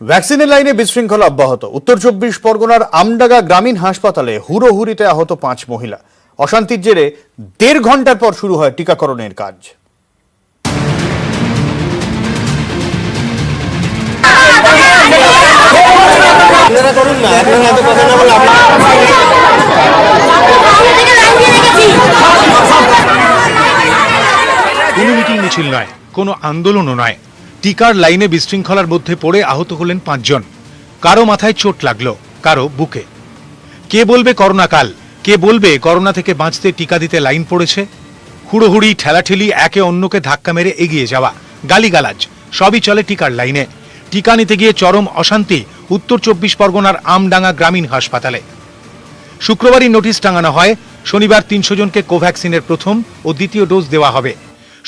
ভ্যাকসিনের লাইনে বিশৃঙ্খলা অব্যাহত। উত্তর চব্বিশ পরগনার আমডাগা গ্রামীণ হাসপাতালে হুড়োহুড়িতে আহত পাঁচ মহিলা। অশান্তির জেরে দেড় ঘণ্টার পর শুরু হয় টিকাকরণের কাজ। কোনো মিটিং মিছিল নয়, কোনো আন্দোলনও নয়। টিকার লাইনে বিশৃঙ্খলার মধ্যে পড়ে আহত হলেন পাঁচজন। কারও মাথায় চোট লাগল, কারও বুকে। কে বলবে করোনাকাল কে বলবে করোনা থেকে বাঁচতে টিকা দিতে লাইন পড়েছে? হুড়োহুড়ি, ঠেলাঠেলি, একে অন্যকে ধাক্কা মেরে এগিয়ে যাওয়া, গালিগালাজ, সবই চলে টিকার লাইনে। টিকা নিতে গিয়ে চরম অশান্তি, উত্তর চব্বিশ পরগনার আমডাঙ্গা গ্রামীণ হাসপাতালে। শুক্রবারই নোটিশ টাঙানো হয়, শনিবার তিনশো জনকে কোভ্যাক্সিনের প্রথম ও দ্বিতীয় ডোজ দেওয়া হবে।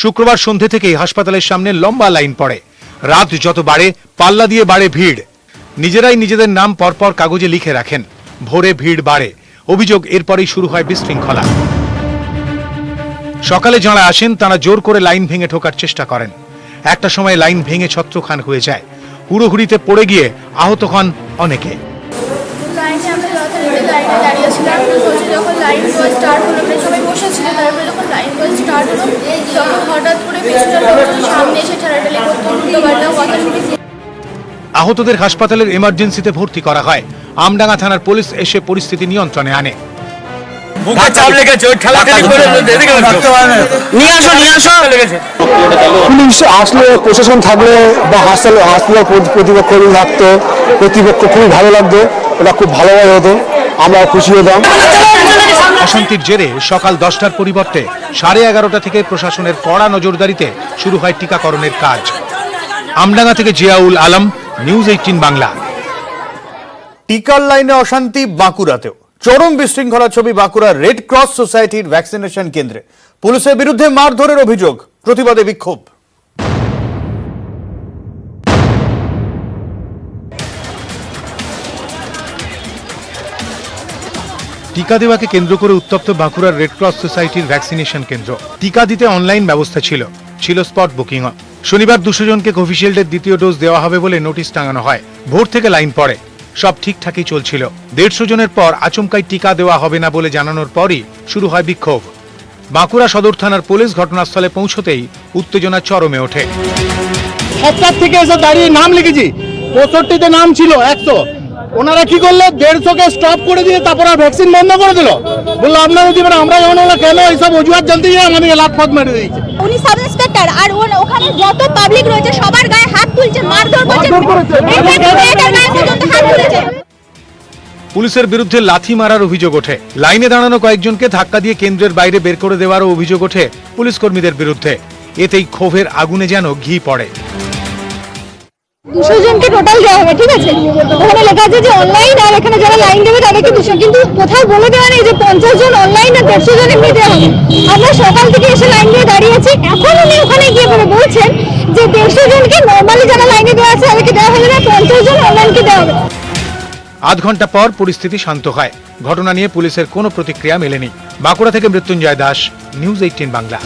শুক্রবার সন্ধে থেকেই হাসপাতালের সামনে লম্বা লাইন পড়ে। রাত যত বাড়ে, পাল্লা দিয়ে বাড়ে ভিড়। নিজেরাই নিজেদের নাম পরপর কাগজে লিখে রাখেন। ভোরে ভিড় বাড়ে। অভিযোগ এরপরেই শুরু হয় বিশৃঙ্খলা। সকালে যাঁরা আসেন, তারা জোর করে লাইন ভেঙে ঢোকার চেষ্টা করেন। একটা সময় লাইন ভেঙে ছত্রখান হয়ে যায়। হুড়োহুড়িতে পড়ে গিয়ে আহত হন অনেকে। হঠাৎ আহতদের হাসপাতালের এমার্জেন্সিতে ভর্তি করা হয়। আমডাঙ্গা থানার পুলিশ এসে পরিস্থিতি নিয়ন্ত্রণে আনে। পুলিশ আসলে প্রশাসন থাকলে বা হাসপাতাল হাসপাতাল প্রতিপক্ষ থাকতো কর্তৃপক্ষ খুবই ভালো লাগতো। এটা খুব ভালোভাবে হতো। আমরা খুশি হতাম। অশান্তির জেরে সকাল দশটার পরিবর্তে সাড়ে এগারোটা থেকে প্রশাসনের কড়া নজরদারিতে শুরু হয় টিকাকরণের কাজ। আমডাঙ্গা থেকে জিয়াউল আলম, নিউজ এইটিন বাংলা। টিকার লাইনে অশান্তি বাঁকুড়াতেও। চরম বিশৃঙ্খলা ছবি বাঁকুড়ার রেড ক্রস সোসাইটির ভ্যাকসিনেশন কেন্দ্রে। পুলিশের বিরুদ্ধে মারধরের অভিযোগ, প্রতিবাদে বিক্ষোভ। টিকা দেওয়াকে কেন্দ্র করে উত্তপ্ত বাঁকুড়ার রেড ক্রস সোসাইটির ভ্যাকসিনেশন কেন্দ্র। টিকা দিতে অনলাইন ব্যবস্থা ছিল ছিল স্পট বুকিং শনিবার দুশো জনকে কোভিশিল্ডের দ্বিতীয় ডোজ দেওয়া হবে বলে নোটিশ টাঙানো হয়। ভোর থেকে লাইন পড়ে। সব ঠিকঠাকই চলছিল। দেড়শো জনের পর আচমকাই টিকা দেওয়া হবে না বলে জানানোর পরই শুরু হয় বিক্ষোভ। বাঁকুড়া সদর থানার পুলিশ ঘটনাস্থলে পৌঁছতেই উত্তেজনা চরমে ওঠে। সপ্তাহ থেকে এসে দাঁড়িয়ে নাম লিখেছি। পঁয়ষট্টিতে নাম ছিল, একশো। ওনারা কি করল? দেড়শোকে স্টপ করে দিয়ে তারপর আর ভ্যাকসিন বন্ধ করে দিল। বলল আপনারা দিবেন আমরা যখন হলো কেন এইসব অজুহাত জানতে গিয়ে আমাদেরকে লাটফাত মেরে দিয়েছে? উনি সাব ইন্সপেক্টর আর ওখানে যত পাবলিক রয়েছে সবার গায়ে হাত তুলছে মারধর করছে। পুলিশের বিরুদ্ধে লাথি মারার অভিযোগ ওঠে। লাইনে দাঁড়ানো কয়েকজনকে ধাক্কা দিয়ে কেন্দ্রের বাইরে বের করে দেওয়ারও অভিযোগ ওঠে পুলিশ কর্মীদের বিরুদ্ধে। এতেই ক্ষোভের আগুনে যেন ঘি পড়ে। দুশো জনকে টোটাল দেওয়া হবে, ঠিক আছে? ওখানে লেখা আছে যে অনলাইন আর এখানে যারা লাইন দেবে তাদেরকে দুশো কিন্তু কোথাও বলে দেওয়া নেই যে পঞ্চাশ জন অনলাইন আর দেড়শো জন এমনি দেওয়া হবে। আমরা সকাল থেকে এসে লাইন দিয়ে দাঁড়িয়ে আছি। এখন উনি ওখানে গিয়ে পরে বলছেন যে দেড়শো জনকে নর্মালি যারা লাইনে দেওয়া আছে তাদেরকে দেওয়া হবে না পঞ্চাশ জন অনলাইনকে দেওয়া হবে। আধ ঘণ্টা পর পরিস্থিতি শান্ত হয়। ঘটনা নিয়ে পুলিশের কোনো প্রতিক্রিয়া মেলেনি। বাঁকুড়া থেকে মৃত্যুঞ্জয় দাস নিউজ এইটিন বাংলা।